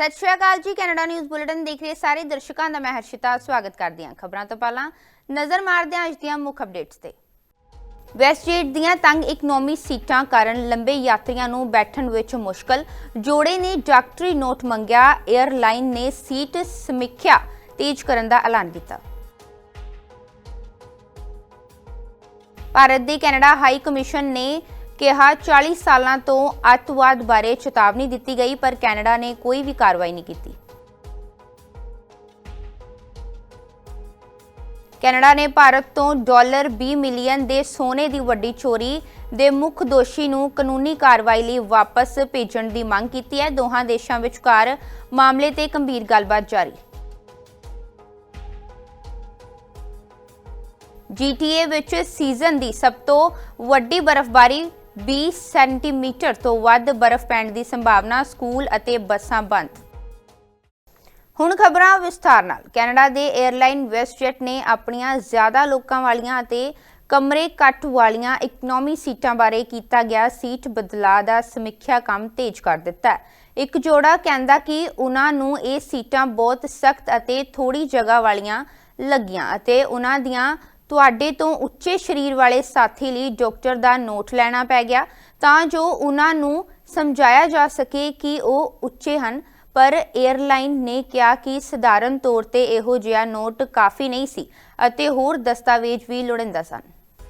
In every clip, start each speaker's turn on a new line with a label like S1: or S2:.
S1: ਸਤਿ ਸ਼੍ਰੀ ਅਕਾਲ ਜੀ, Canada news bulletin ਦੇਖ ਰਹੇ ਸਾਰੇ ਦਰਸ਼ਕਾਂ ਦਾ ਮੈਂ ਹਰਸ਼ਿਤਾ, ਸਵਾਗਤ ਕਰਦੀ ਹਾਂ ਖਬਰਾਂ ਤੋਂ ਪਹਿਲਾਂ। ਨਜ਼ਰ ਮਾਰਦੇ ਹਾਂ ਅੱਜ ਦੀਆਂ ਮੁੱਖ ਅਪਡੇਟਸ ਤੇ। ਵੈਸਟਜੇਟ ਦੀਆਂ ਤੰਗ ਇਕਨੋਮੀ ਸੀਟਾਂ ਕਾਰਨ ਲੰਬੇ ਯਾਤਰੀਆਂ ਨੂੰ ਬੈਠਣ ਵਿੱਚ ਮੁਸ਼ਕਲ। ਜੋੜੇ ਨੇ ਡਾਕਟਰੀ ਨੋਟ ਮੰਗਿਆ 에ਅਰਲਾਈਨ ਨੇ ਸੀਟ ਸਮੀਖਿਆ ਤੇਜ਼ ਕਰਨ ਦਾ ਐਲਾਨ ਕੀਤਾ। ਭਾਰਤ ਦੇ ਕੈਨੇਡਾ ਹਾਈ ਕਮਿਸ਼ਨ ਨੇ ਕਿਹਾ 40 ਸਾਲਾਂ ਤੋਂ ਅੱਤਵਾਦ ਬਾਰੇ ਚੇਤਾਵਨੀ ਦਿੱਤੀ ਗਈ, ਪਰ ਕੈਨੇਡਾ ਨੇ ਕੋਈ ਵੀ ਕਾਰਵਾਈ ਨਹੀਂ ਕੀਤੀ। ਕੈਨੇਡਾ ਨੇ ਭਾਰਤ ਤੋਂ ਡਾਲਰ 20 ਮਿਲੀਅਨ ਦੇ ਸੋਨੇ ਦੀ ਵੱਡੀ ਚੋਰੀ ਦੇ ਮੁੱਖ ਦੋਸ਼ੀ ਨੂੰ ਕਾਨੂੰਨੀ ਕਾਰਵਾਈ ਲਈ ਵਾਪਸ ਭੇਜਣ ਦੀ ਮੰਗ ਕੀਤੀ ਹੈ। ਦੋਹਾਂ ਦੇਸ਼ਾਂ ਵਿਚਕਾਰ ਮਾਮਲੇ ਤੇ ਗੰਭੀਰ ਗੱਲਬਾਤ ਜਾਰੀ। GTA ਵਿੱਚ ਸੀਜ਼ਨ ਦੀ ਸਭ ਤੋਂ ਵੱਡੀ ਬਰਫ਼ਬਾਰੀ 20 ਸੈਂਟੀਮੀਟਰ ਤੋਂ ਵੱਧ ਬਰਫ਼ ਪੈਣ ਦੀ ਸੰਭਾਵਨਾ ਸਕੂਲ ਅਤੇ ਬੱਸਾਂ ਬੰਦ। ਹੁਣ ਖਬਰਾਂ ਵਿਸਥਾਰ ਨਾਲ। ਕੈਨੇਡਾ ਦੇ 에ਅਰਲਾਈਨ ਵੈਸਟਜੈਟ ਨੇ ਆਪਣੀਆਂ ਜ਼ਿਆਦਾ ਲੋਕਾਂ ਵਾਲੀਆਂ ਅਤੇ ਕਮਰੇ ਕੱਟ ਵਾਲੀਆਂ ਇਕਨੋਮੀ ਸੀਟਾਂ ਬਾਰੇ ਕੀਤਾ ਗਿਆ ਸੀਟ ਬਦਲਾਅ ਦਾ ਸਮੀਖਿਆ ਕੰਮ ਤੇਜ਼ ਕਰ ਦਿੱਤਾ ਇੱਕ ਜੋੜਾ ਕਹਿੰਦਾ ਕਿ ਉਹਨਾਂ ਨੂੰ ਇਹ ਸੀਟਾਂ ਬਹੁਤ ਸਖਤ ਅਤੇ ਥੋੜੀ ਜਗ੍ਹਾ ਵਾਲੀਆਂ ਲੱਗੀਆਂ ਅਤੇ ਉਹਨਾਂ ਦੀਆਂ ਤੁਹਾਡੇ ਤੋਂ ਉੱਚੇ ਸਰੀਰ ਵਾਲੇ ਸਾਥੀ ਲਈ ਡਾਕਟਰ ਦਾ ਨੋਟ ਲੈਣਾ ਪੈ ਗਿਆ, ਤਾਂ ਜੋ ਉਹਨਾਂ ਨੂੰ ਸਮਝਾਇਆ ਜਾ ਸਕੇ ਕਿ ਉਹ ਉੱਚੇ ਹਨ। ਪਰ 에ਅਰਲਾਈਨ ਨੇ ਕਿਹਾ ਕਿ ਸਧਾਰਨ ਤੌਰ ਤੇ ਇਹੋ ਜਿਹਾ ਨੋਟ ਕਾਫੀ ਨਹੀਂ ਸੀ ਅਤੇ ਹੋਰ ਦਸਤਾਵੇਜ਼ ਵੀ ਲੋੜੀਂਦਾ ਸਨ।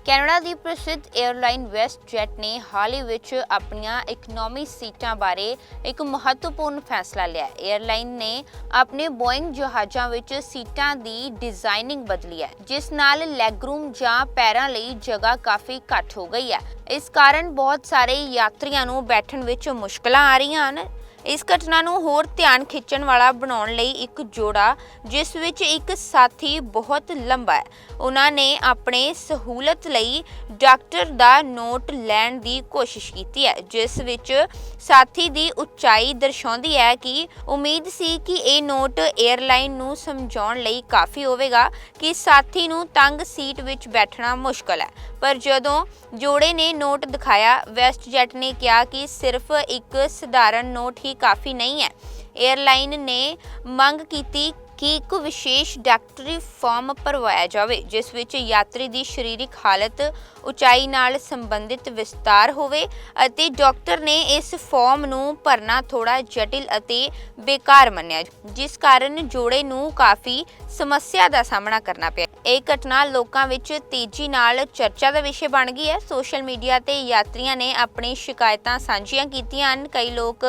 S1: ਕੈਨੇਡਾ ਦੀ ਪ੍ਰਸਿੱਧ 에ਅਰਲਾਈਨ ਵੈਸਟਜੈਟ ਨੇ ਹਾਲ ਹੀ ਵਿੱਚ ਆਪਣੀਆਂ ਇਕਨੋਮੀ ਸੀਟਾਂ ਬਾਰੇ ਇੱਕ ਮਹੱਤਵਪੂਰਨ ਫੈਸਲਾ ਲਿਆ। ਹੈ 에ਅਰਲਾਈਨ ਨੇ ਆਪਣੇ ਬੋਇੰਗ ਜਹਾਜ਼ਾਂ ਵਿੱਚ ਸੀਟਾਂ ਦੀ ਡਿਜ਼ਾਈਨਿੰਗ ਬਦਲੀ ਹੈ, ਜਿਸ ਨਾਲ ਲੈਗਰੂਮ ਜਾਂ ਪੈਰਾਂ ਲਈ ਜਗ੍ਹਾ ਕਾਫੀ ਘੱਟ ਹੋ ਗਈ ਹੈ। ਇਸ ਕਾਰਨ ਬਹੁਤ ਸਾਰੇ ਯਾਤਰੀਆਂ ਨੂੰ ਬੈਠਣ ਵਿੱਚ ਮੁਸ਼ਕਲਾਂ ਆ ਰਹੀਆਂ ਹਨ। ਇਸ ਘਟਨਾ ਨੂੰ ਹੋਰ ਧਿਆਨ ਖਿੱਚਣ ਵਾਲਾ ਬਣਾਉਣ ਲਈ ਇੱਕ ਜੋੜਾ, ਜਿਸ ਵਿੱਚ ਇੱਕ ਸਾਥੀ ਬਹੁਤ ਲੰਬਾ ਹੈ। ਉਹਨਾਂ ਨੇ ਆਪਣੇ ਸਹੂਲਤ ਲਈ ਡਾਕਟਰ ਦਾ ਨੋਟ ਲੈਣ ਦੀ ਕੋਸ਼ਿਸ਼ ਕੀਤੀ ਹੈ, ਜਿਸ ਵਿੱਚ ਸਾਥੀ ਦੀ ਉਚਾਈ ਦਰਸਾਉਂਦੀ ਹੈ ਕਿ ਉਮੀਦ ਸੀ ਕਿ ਇਹ ਨੋਟ 에ਅਰਲਾਈਨ ਨੂੰ ਸਮਝਾਉਣ ਲਈ ਕਾਫੀ ਹੋਵੇਗਾ ਕਿ ਸਾਥੀ ਨੂੰ ਤੰਗ ਸੀਟ ਵਿੱਚ ਬੈਠਣਾ ਮੁਸ਼ਕਲ ਹੈ। ਪਰ ਜਦੋਂ ਜੋੜੇ ਨੇ ਨੋਟ ਦਿਖਾਇਆ, ਵੈਸਟਜੈਟ ਨੇ ਕਿਹਾ ਕਿ ਸਿਰਫ ਇੱਕ ਸਧਾਰਨ ਨੋਟ ਹੀ ਕਾਫੀ ਨਹੀਂ ਹੈ। 에ਅਰਲਾਈਨ ਨੇ ਮੰਗ ਕੀਤੀ ਕਿ ਇੱਕ ਵਿਸ਼ੇਸ਼ ਡਾਕਟਰੀ ਫਾਰਮ ਭਰਵਾਇਆ ਜਾਵੇ, ਜਿਸ ਵਿੱਚ ਯਾਤਰੀ ਦੀ ਸਰੀਰਕ ਹਾਲਤ, ਉਚਾਈ ਨਾਲ ਸੰਬੰਧਿਤ ਵਿਸਤਾਰ ਹੋਵੇ ਅਤੇ ਡਾਕਟਰ ਨੇ ਇਸ ਫਾਰਮ ਨੂੰ ਭਰਨਾ ਥੋੜਾ ਜਟਿਲ ਅਤੇ ਬੇਕਾਰ ਮੰਨਿਆ। ਜਿਸ ਕਾਰਨ ਜੋੜੇ ਨੂੰ ਕਾਫੀ ਸਮੱਸਿਆ ਦਾ ਸਾਹਮਣਾ ਕਰਨਾ ਪਿਆ। ਇਹ ਘਟਨਾ ਲੋਕਾਂ ਵਿੱਚ ਤੇਜ਼ੀ ਨਾਲ ਚਰਚਾ ਦਾ ਵਿਸ਼ੇ ਬਣ ਗਈ ਹੈ। ਸੋਸ਼ਲ ਮੀਡੀਆ ਤੇ ਯਾਤਰੀਆਂ ਨੇ ਆਪਣੀ ਸ਼ਿਕਾਇਤਾਂ ਸਾਂਝੀਆਂ ਕੀਤੀਆਂ ਹਨ। ਕਈ ਲੋਕ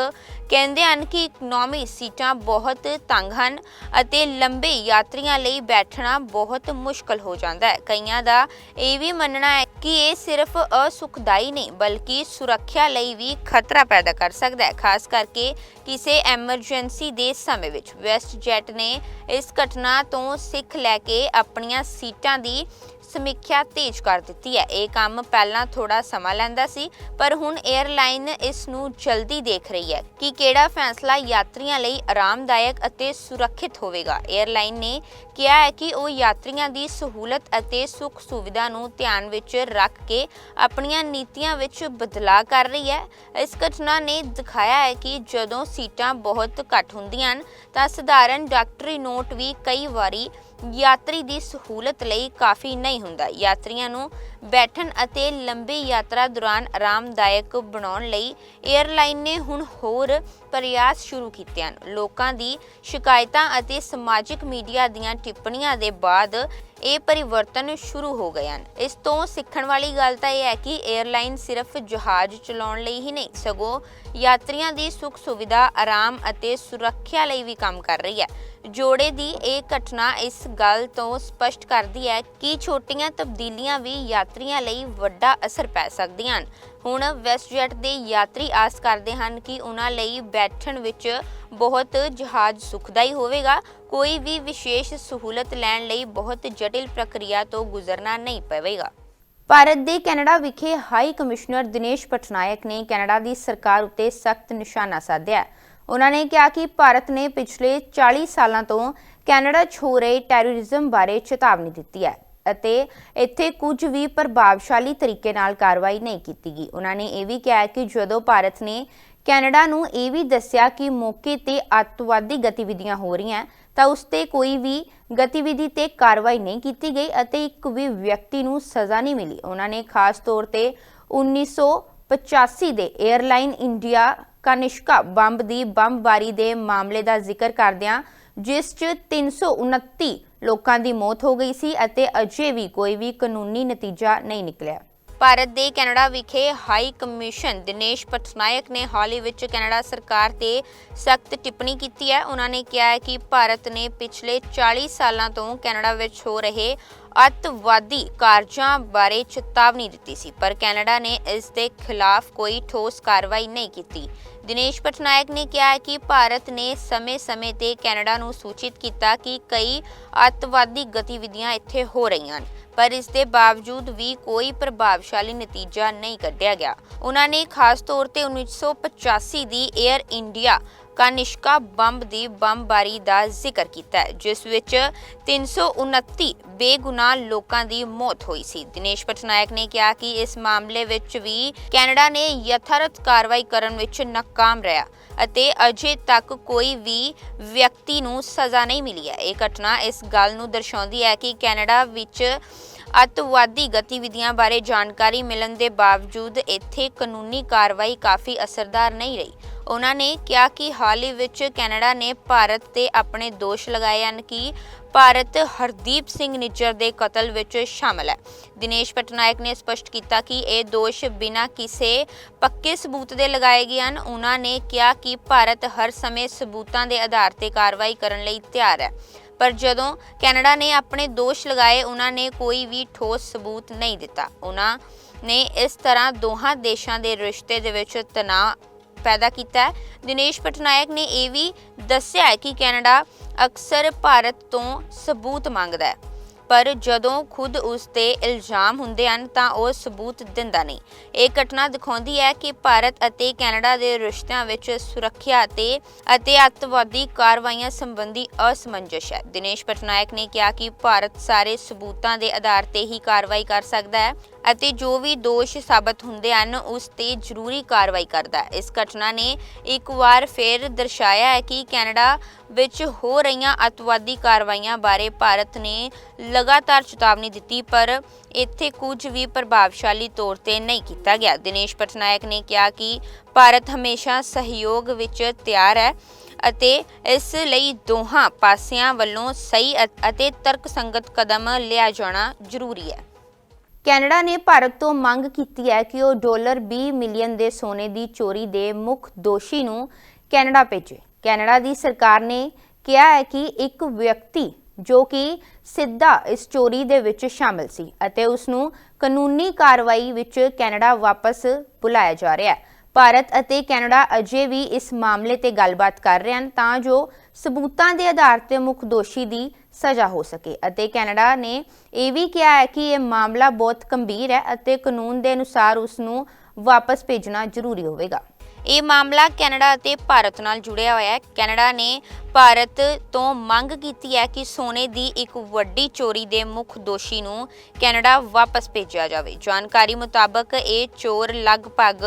S1: ਕਹਿੰਦੇ ਹਨ ਕਿ ਇਕਨੋਮੀ ਸੀਟਾਂ ਬਹੁਤ ਤੰਗ ਹਨ ਅਤੇ ਲੰਬੇ ਯਾਤਰੀਆਂ ਲਈ ਬੈਠਣਾ ਬਹੁਤ ਮੁਸ਼ਕਲ ਹੋ ਜਾਂਦਾ ਹੈ। ਕਈਆਂ ਦਾ ਇਹ ਵੀ ਮੰਨਣਾ ਹੈ ਕਿ ਇਹ ਸਿਰਫ ਅਸੁਖਦਾਈ ਨਹੀਂ, ਬਲਕਿ ਸੁਰੱਖਿਆ ਲਈ ਵੀ ਖਤਰਾ ਪੈਦਾ ਕਰ ਸਕਦਾ ਹੈ। ਖਾਸ ਕਰਕੇ ਕਿਸੇ ਐਮਰਜੈਂਸੀ ਦੇ ਸਮੇਂ ਵਿੱਚ। ਵੈਸਟ ਵੈਸਟਜੈਟ ਨੇ ਇਸ ਘਟਨਾ ਤੋਂ ਸਿੱਖ ਲੈ ਕੇ ਆਪਣੀਆਂ ਸੀਟਾਂ ਦੀ ਸਮੀਖਿਆ ਤੇਜ਼ ਕਰ ਦਿੱਤੀ ਹੈ। ਇਹ ਕੰਮ ਪਹਿਲਾਂ ਥੋੜਾ ਸਮਾਂ ਲੈਂਦਾ ਸੀ, ਪਰ ਹੁਣ 에ਅਰਲਾਈਨ ਇਸ ਨੂੰ ਜਲਦੀ ਦੇਖ ਰਹੀ ਹੈ ਕਿ ਕਿਹੜਾ ਫੈਸਲਾ ਯਾਤਰੀਆਂ ਲਈ ਆਰਾਮਦਾਇਕ ਅਤੇ ਸੁਰੱਖਿਅਤ ਹੋਵੇਗਾ। 에ਅਰਲਾਈਨ ਨੇ ਕਿਹਾ ਹੈ ਕਿ ਉਹ ਯਾਤਰੀਆਂ ਦੀ ਸਹੂਲਤ ਅਤੇ ਸੁੱਖ ਸੁਵਿਧਾ ਨੂੰ ਧਿਆਨ ਵਿੱਚ ਰੱਖ ਕੇ ਆਪਣੀਆਂ ਨੀਤੀਆਂ ਵਿੱਚ ਬਦਲਾਅ ਕਰ ਰਹੀ ਹੈ। ਇਸ ਘਟਨਾ ਨੇ ਦਿਖਾਇਆ ਹੈ ਕਿ ਜਦੋਂ ਸੀਟਾਂ ਬਹੁਤ ਘੱਟ ਹੁੰਦੀਆਂ ਹਨ, ਤਾਂ ਸਧਾਰਨ ਡਾਕਟਰੀ ਨੋਟ ਵੀ ਕਈ ਵਾਰੀ ਯਾਤਰੀ ਦੀ ਸਹੂਲਤ ਲਈ ਕਾਫੀ ਨਹੀਂ ਹੁੰਦਾ। ਯਾਤਰੀਆਂ ਨੂੰ ਬੈਠਣ ਅਤੇ ਲੰਬੀ ਯਾਤਰਾ ਦੌਰਾਨ ਆਰਾਮਦਾਇਕ ਬਣਾਉਣ ਲਈ 에ਅਰਲਾਈਨ ਨੇ ਹੁਣ ਹੋਰ ਪ੍ਰਯਾਸ ਸ਼ੁਰੂ ਕੀਤੇ ਹਨ। ਲੋਕਾਂ ਦੀ ਸ਼ਿਕਾਇਤਾਂ ਅਤੇ ਸਮਾਜਿਕ ਮੀਡੀਆ ਦੀਆਂ ਟਿੱਪਣੀਆਂ ਦੇ ਬਾਅਦ ਇਹ ਪਰਿਵਰਤਨ ਸ਼ੁਰੂ ਹੋ ਗਏ ਹਨ। ਇਸ ਤੋਂ ਸਿੱਖਣ ਵਾਲੀ ਗੱਲ ਤਾਂ ਇਹ ਹੈ ਕਿ 에ਅਰਲਾਈਨ ਸਿਰਫ ਜਹਾਜ਼ ਚਲਾਉਣ ਲਈ ਹੀ ਨਹੀਂ, ਸਗੋਂ ਯਾਤਰੀਆਂ ਦੀ ਸੁੱਖ ਸੁਵਿਧਾ, ਆਰਾਮ ਅਤੇ ਸੁਰੱਖਿਆ ਲਈ ਵੀ ਕੰਮ ਕਰ ਰਹੀ ਹੈ। ਜੋੜੇ ਦੀ ਇਹ ਘਟਨਾ ਇਸ ਗੱਲ ਤੋਂ ਸਪਸ਼ਟ ਕਰਦੀ ਹੈ ਕਿ ਛੋਟੀਆਂ ਤਬਦੀਲੀਆਂ ਵੀ ਯਾਤਰੀਆਂ ਲਈ ਵੱਡਾ ਅਸਰ ਪੈ ਸਕਦੀਆਂ ਹਨ। ਹੁਣ ਵੈਸਟਜੈਟ ਦੇ ਯਾਤਰੀ ਆਸ ਕਰਦੇ ਹਨ ਕਿ ਉਹਨਾਂ ਲਈ ਬੈਠਣ ਵਿੱਚ ਬਹੁਤ ਜਹਾਜ਼ ਸੁਖਦਾਈ ਹੋਵੇਗਾ। ਕੋਈ ਵੀ ਵਿਸ਼ੇਸ਼ ਸਹੂਲਤ ਲੈਣ ਲਈ ਬਹੁਤ ਜਟਿਲ ਪ੍ਰਕਿਰਿਆ ਤੋਂ ਗੁਜ਼ਰਨਾ ਨਹੀਂ ਪਵੇਗਾ। ਭਾਰਤ ਦੇ ਕੈਨੇਡਾ ਵਿਖੇ ਹਾਈ ਕਮਿਸ਼ਨਰ ਦਿਨੇਸ਼ ਪਟਨਾਇਕ ਨੇ ਕੈਨੇਡਾ ਦੀ ਸਰਕਾਰ ਉੱਤੇ ਸਖਤ ਨਿਸ਼ਾਨਾ ਸਾਧਿਆ ਉਹਨਾਂ ਨੇ ਕਿਹਾ ਕਿ ਭਾਰਤ ਨੇ ਪਿਛਲੇ 40 ਸਾਲਾਂ ਤੋਂ ਕੈਨੇਡਾ 'ਚ ਹੋ ਰਹੇ ਟੈਰੋਰਿਜ਼ਮ ਬਾਰੇ ਚੇਤਾਵਨੀ ਦਿੱਤੀ ਹੈ। ਅਤੇ ਇੱਥੇ ਕੁਝ ਵੀ ਪ੍ਰਭਾਵਸ਼ਾਲੀ ਤਰੀਕੇ ਨਾਲ ਕਾਰਵਾਈ ਨਹੀਂ ਕੀਤੀ ਗਈ। ਉਹਨਾਂ ਨੇ ਇਹ ਵੀ ਕਿਹਾ ਕਿ ਜਦੋਂ ਭਾਰਤ ਨੇ ਕੈਨੇਡਾ ਨੂੰ ਇਹ ਵੀ ਦੱਸਿਆ ਕਿ ਮੌਕੇ ਤੇ ਅੱਤਵਾਦੀ ਗਤੀਵਿਧੀਆਂ ਹੋ ਰਹੀਆਂ, ਤਾਂ ਉਸ ਤੇ ਕੋਈ ਵੀ ਗਤੀਵਿਧੀ ਤੇ ਕਾਰਵਾਈ ਨਹੀਂ ਕੀਤੀ ਗਈ ਅਤੇ ਇੱਕ ਵੀ ਵਿਅਕਤੀ ਨੂੰ ਸਜ਼ਾ ਨਹੀਂ ਮਿਲੀ। ਉਹਨਾਂ ਨੇ ਖਾਸ ਤੌਰ ਤੇ 1985 ਦੇ 에ਅਰਲਾਈਨ ਇੰਡੀਆ ਕਨਿਸ਼ਕਾ ਬੰਬ ਦੀ ਬੰਬਬਾਰੀ ਦੇ ਮਾਮਲੇ ਦਾ ਜ਼ਿਕਰ ਕਰਦਿਆਂ, ਜਿਸ 'ਚ 329 ਲੋਕਾਂ ਦੀ ਮੌਤ ਹੋ ਗਈ ਸੀ ਅਤੇ ਅਜੇ ਵੀ ਕੋਈ ਵੀ ਕਾਨੂੰਨੀ ਨਤੀਜਾ ਨਹੀਂ ਨਿਕਲਿਆ। ਭਾਰਤ ਦੇ ਕੈਨੇਡਾ ਵਿਖੇ ਹਾਈ ਕਮਿਸ਼ਨ ਦਿਨੇਸ਼ ਪਟਨਾਇਕ ਨੇ ਹਾਲ ਹੀ ਵਿੱਚ ਕੈਨੇਡਾ ਸਰਕਾਰ ਤੇ ਸਖਤ ਟਿੱਪਣੀ ਕੀਤੀ ਹੈ। ਉਹਨਾਂ ਨੇ ਕਿਹਾ ਹੈ ਕਿ ਭਾਰਤ ਨੇ ਪਿਛਲੇ 40 ਸਾਲਾਂ ਤੋਂ ਕੈਨੇਡਾ ਵਿੱਚ ਹੋ ਰਹੇ ਅੱਤਵਾਦੀ ਕਾਰਜਾਂ ਬਾਰੇ ਚੇਤਾਵਨੀ ਦਿੱਤੀ ਸੀ, ਪਰ ਕੈਨੇਡਾ ਨੇ ਇਸ ਦੇ ਖਿਲਾਫ ਕੋਈ ਠੋਸ ਕਾਰਵਾਈ ਨਹੀਂ ਕੀਤੀ। ਦਿਨੇਸ਼ ਪਟਨਾਇਕ ਨੇ ਕਿਹਾ ਕਿ ਭਾਰਤ ਨੇ ਸਮੇਂ-ਸਮੇਂ ਤੇ ਕੈਨੇਡਾ ਨੂੰ ਸੂਚਿਤ ਕੀਤਾ ਕਿ ਕਈ ਅੱਤਵਾਦੀ ਗਤੀਵਿਧੀਆਂ ਇੱਥੇ ਹੋ ਰਹੀਆਂ ਹਨ, ਪਰ ਇਸ ਦੇ ਬਾਵਜੂਦ ਵੀ ਕੋਈ ਪ੍ਰਭਾਵਸ਼ਾਲੀ ਨਤੀਜਾ ਨਹੀਂ ਕੱਢਿਆ ਗਿਆ। ਉਹਨਾਂ ਨੇ ਖਾਸ ਤੌਰ ਤੇ 1985 ਦੀ 에ਅਰ ਇੰਡੀਆ ਕਾਨਿਸ਼ਕਾ ਬੰਬ ਦੀ ਬੰਬਬਾਰੀ ਦਾ ਜ਼ਿਕਰ ਕੀਤਾ ਜਿਸ ਵਿੱਚ 329 ਬੇਗੁਨਾਹ ਲੋਕਾਂ ਦੀ ਮੌਤ ਹੋਈ ਸੀ। ਦਿਨੇਸ਼ ਪਟਨਾਇਕ ਨੇ ਕਿਹਾ ਕਿ ਇਸ ਮਾਮਲੇ ਵਿੱਚ ਵੀ ਕੈਨੇਡਾ ਨੇ ਯਥਾਰਥ ਕਾਰਵਾਈ ਕਰਨ ਵਿੱਚ ਨਾਕਾਮ ਰਿਹਾ ਅਤੇ ਅਜੇ ਤੱਕ ਕੋਈ ਵੀ ਵਿਅਕਤੀ ਨੂੰ ਸਜ਼ਾ ਨਹੀਂ ਮਿਲੀ ਹੈ। ਇਹ ਘਟਨਾ ਇਸ ਗੱਲ ਨੂੰ ਦਰਸਾਉਂਦੀ ਹੈ ਕਿ ਕੈਨੇਡਾ ਵਿੱਚ ਅੱਤਵਾਦੀ ਗਤੀਵਿਧੀਆਂ ਬਾਰੇ ਜਾਣਕਾਰੀ ਮਿਲਣ ਦੇ ਬਾਵਜੂਦ ਇੱਥੇ ਕਾਨੂੰਨੀ ਕਾਰਵਾਈ ਕਾਫੀ ਅਸਰਦਾਰ ਨਹੀਂ ਰਹੀ। ਉਹਨਾਂ ਨੇ ਕਿਹਾ ਕਿ ਹਾਲ ਹੀ ਵਿੱਚ ਕੈਨੇਡਾ ਨੇ ਭਾਰਤ ਤੇ ਆਪਣੇ ਦੋਸ਼ ਲਗਾਏ ਹਨ ਕਿ ਭਾਰਤ ਹਰਦੀਪ ਸਿੰਘ ਨਿੱਜਰ ਦੇ ਕਤਲ ਵਿੱਚ ਸ਼ਾਮਲ ਹੈ। ਦਿਨੇਸ਼ ਪਟਨਾਇਕ ਨੇ ਸਪਸ਼ਟ ਕੀਤਾ ਕਿ ਇਹ ਦੋਸ਼ ਬਿਨਾਂ ਕਿਸੇ ਪੱਕੇ ਸਬੂਤ ਦੇ ਲਗਾਏ ਗਏ ਹਨ। ਉਹਨਾਂ ਨੇ ਕਿਹਾ ਕਿ ਭਾਰਤ ਹਰ ਸਮੇਂ ਸਬੂਤਾਂ ਦੇ ਆਧਾਰ ਤੇ ਕਾਰਵਾਈ ਕਰਨ ਲਈ ਤਿਆਰ ਹੈ। ਪਰ ਜਦੋਂ ਕੈਨੇਡਾ ਨੇ ਆਪਣੇ ਦੋਸ਼ ਲਗਾਏ, ਉਹਨਾਂ ਨੇ ਕੋਈ ਵੀ ਠੋਸ ਸਬੂਤ ਨਹੀਂ ਦਿੱਤਾ। ਉਹਨਾਂ ਨੇ ਇਸ ਤਰ੍ਹਾਂ ਦੋਹਾਂ ਦੇਸ਼ਾਂ ਦੇ ਰਿਸ਼ਤੇ ਦੇ ਵਿੱਚ ਤਣਾਅ ਪੈਦਾ ਕੀਤਾ। ਹੈ ਦਿਨੇਸ਼ ਪਟਨਾਇਕ ਨੇ ਇਹ ਵੀ ਦੱਸਿਆ ਕਿ ਕੈਨੇਡਾ ਅਕਸਰ ਭਾਰਤ ਤੋਂ ਸਬੂਤ ਮੰਗਦਾ ਹੈ। ਪਰ ਜਦੋਂ ਖੁਦ ਉਸ ਤੇ ਇਲਜ਼ਾਮ ਹੁੰਦੇ ਹਨ ਤਾਂ ਉਹ ਸਬੂਤ ਦਿੰਦਾ ਨਹੀਂ। ਇਹ ਘਟਨਾ ਦਿਖਾਉਂਦੀ ਹੈ ਕਿ ਭਾਰਤ ਅਤੇ ਕੈਨੇਡਾ ਦੇ ਰਿਸ਼ਤਿਆਂ ਵਿੱਚ ਸੁਰੱਖਿਆ ਅਤੇ ਅਤੇ ਅੱਤਵਾਦੀ ਕਾਰਵਾਈਆਂ ਸੰਬੰਧੀ ਅਸਮੰਜਸ ਹੈ। ਦਿਨੇਸ਼ ਪਟਨਾਇਕ ਨੇ ਕਿਹਾ ਕਿ ਭਾਰਤ ਸਾਰੇ ਸਬੂਤਾਂ ਦੇ ਆਧਾਰ ਤੇ ਹੀ ਕਾਰਵਾਈ ਕਰ ਸਕਦਾ ਹੈ ਅਤੇ ਜੋ ਵੀ ਦੋਸ਼ ਸਾਬਤ ਹੁੰਦੇ ਹਨ ਉਸ ਤੇ ਜ਼ਰੂਰੀ ਕਾਰਵਾਈ ਕਰਦਾ ਹੈ। ਇਸ ਘਟਨਾ ਨੇ ਇੱਕ ਵਾਰ ਫੇਰ ਦਰਸਾਇਆ ਹੈ ਕਿ ਕੈਨੇਡਾ ਵਿੱਚ ਹੋ ਰਹੀਆਂ ਅੱਤਵਾਦੀ ਕਾਰਵਾਈਆਂ ਬਾਰੇ ਭਾਰਤ ਨੇ ਲਗਾਤਾਰ ਚੇਤਾਵਨੀ ਦਿੱਤੀ, ਪਰ ਇੱਥੇ ਕੁਝ ਵੀ ਪ੍ਰਭਾਵਸ਼ਾਲੀ ਤੌਰ ਤੇ ਨਹੀਂ ਕੀਤਾ ਗਿਆ। ਦਿਨੇਸ਼ ਪਟਨਾਇਕ ਨੇ ਕਿਹਾ ਕਿ ਭਾਰਤ ਹਮੇਸ਼ਾ ਸਹਿਯੋਗ ਵਿੱਚ ਤਿਆਰ ਹੈ ਅਤੇ ਇਸ ਲਈ ਦੋਹਾਂ ਪਾਸਿਆਂ ਵੱਲੋਂ ਸਹੀ ਅਤੇ ਤਰਕਸੰਗਤ ਕਦਮ ਲਿਆ ਜਾਣਾ ਜ਼ਰੂਰੀ ਹੈ। ਕੈਨੇਡਾ ਨੇ ਭਾਰਤ ਤੋਂ ਮੰਗ ਕੀਤੀ ਹੈ ਕਿ ਉਹ ਡਾਲਰ 20 ਮਿਲੀਅਨ ਦੇ ਸੋਨੇ ਦੀ ਚੋਰੀ ਦੇ ਮੁੱਖ ਦੋਸ਼ੀ ਨੂੰ ਕੈਨੇਡਾ ਭੇਜੇ। ਕੈਨੇਡਾ ਦੀ ਸਰਕਾਰ ਨੇ ਕਿਹਾ ਹੈ ਕਿ ਇੱਕ ਵਿਅਕਤੀ ਜੋ ਕਿ ਸਿੱਧਾ ਇਸ ਚੋਰੀ ਦੇ ਵਿੱਚ ਸ਼ਾਮਲ ਸੀ ਅਤੇ ਉਸ ਨੂੰ ਕਾਨੂੰਨੀ ਕਾਰਵਾਈ ਵਿੱਚ ਕੈਨੇਡਾ ਵਾਪਸ ਬੁਲਾਇਆ ਜਾ ਰਿਹਾ ਹੈ। ਭਾਰਤ ਅਤੇ ਕੈਨੇਡਾ ਅਜੇ ਵੀ ਇਸ ਮਾਮਲੇ ਤੇ ਗੱਲਬਾਤ ਕਰ ਰਹੇ ਹਨ ਤਾਂ ਜੋ ਸਬੂਤਾਂ ਦੇ ਆਧਾਰ ਤੇ ਮੁੱਖ ਦੋਸ਼ੀ ਦੀ ਸਜ਼ਾ ਹੋ ਸਕੇ ਅਤੇ ਕੈਨੇਡਾ ਨੇ ਇਹ ਵੀ ਕਿਹਾ ਹੈ ਕਿ ਇਹ ਮਾਮਲਾ ਬਹੁਤ ਗੰਭੀਰ ਹੈ ਅਤੇ ਕਾਨੂੰਨ ਦੇ ਅਨੁਸਾਰ ਉਸ ਨੂੰ ਵਾਪਸ ਭੇਜਣਾ ਜ਼ਰੂਰੀ ਹੋਵੇਗਾ। ਇਹ ਮਾਮਲਾ ਕੈਨੇਡਾ ਅਤੇ ਭਾਰਤ ਨਾਲ ਜੁੜਿਆ ਹੋਇਆ ਹੈ। ਕੈਨੇਡਾ ਨੇ ਭਾਰਤ ਤੋਂ ਮੰਗ ਕੀਤੀ ਹੈ ਕਿ ਸੋਨੇ ਦੀ ਇੱਕ ਵੱਡੀ ਚੋਰੀ ਦੇ ਮੁੱਖ ਦੋਸ਼ੀ ਨੂੰ ਕੈਨੇਡਾ ਵਾਪਸ ਭੇਜਿਆ ਜਾਵੇ। ਜਾਣਕਾਰੀ ਮੁਤਾਬਕ ਇਹ ਚੋਰ ਲਗਭਗ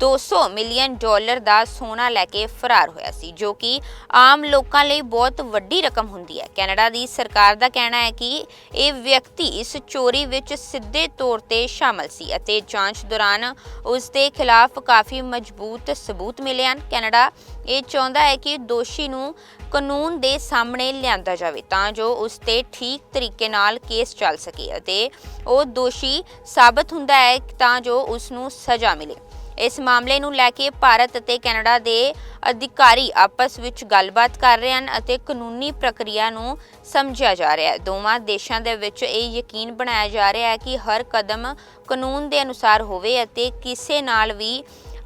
S1: 200 ਮਿਲੀਅਨ ਡਾਲਰ ਦਾ ਸੋਨਾ ਲੈ ਕੇ ਫਰਾਰ ਹੋਇਆ ਸੀ, ਜੋ ਕਿ ਆਮ ਲੋਕਾਂ ਲਈ ਬਹੁਤ ਵੱਡੀ ਰਕਮ ਹੁੰਦੀ ਹੈ। ਕੈਨੇਡਾ ਦੀ ਸਰਕਾਰ ਦਾ ਕਹਿਣਾ ਹੈ ਕਿ ਇਹ ਵਿਅਕਤੀ ਇਸ ਚੋਰੀ ਵਿੱਚ ਸਿੱਧੇ ਤੌਰ ਤੇ ਸ਼ਾਮਲ ਸੀ ਅਤੇ ਜਾਂਚ ਦੌਰਾਨ ਉਸ ਦੇ ਖਿਲਾਫ ਕਾਫੀ ਮਜ਼ਬੂਤ ਸਬੂਤ ਮਿਲੇ ਹਨ। ਕੈਨੇਡਾ ਇਹ ਚਾਹੁੰਦਾ ਹੈ ਕਿ ਦੋਸ਼ੀ ਨੂੰ ਕਾਨੂੰਨ ਦੇ ਸਾਹਮਣੇ ਲਿਆਂਦਾ ਜਾਵੇ ਤਾਂ ਜੋ ਉਸ ਤੇ ਠੀਕ ਤਰੀਕੇ ਨਾਲ ਕੇਸ ਚੱਲ ਸਕੇ ਅਤੇ ਉਹ ਦੋਸ਼ੀ ਸਾਬਤ ਹੁੰਦਾ ਹੈ ਤਾਂ ਜੋ ਉਸ ਨੂੰ ਸਜ਼ਾ ਮਿਲੇ। ਇਸ ਮਾਮਲੇ ਨੂੰ ਲੈ ਕੇ ਭਾਰਤ ਅਤੇ ਕੈਨੇਡਾ ਦੇ ਅਧਿਕਾਰੀ ਆਪਸ ਵਿੱਚ ਗੱਲਬਾਤ ਕਰ ਰਹੇ ਹਨ ਅਤੇ ਕਾਨੂੰਨੀ ਪ੍ਰਕਿਰਿਆ ਨੂੰ ਸਮਝਿਆ ਜਾ ਰਿਹਾ ਹੈ। ਦੋਵਾਂ ਦੇਸ਼ਾਂ ਦੇ ਵਿੱਚ ਇਹ ਯਕੀਨ ਬਣਾਇਆ ਜਾ ਰਿਹਾ ਹੈ ਕਿ ਹਰ ਕਦਮ ਕਾਨੂੰਨ ਦੇ ਅਨੁਸਾਰ ਹੋਵੇ ਅਤੇ ਕਿਸੇ ਨਾਲ ਵੀ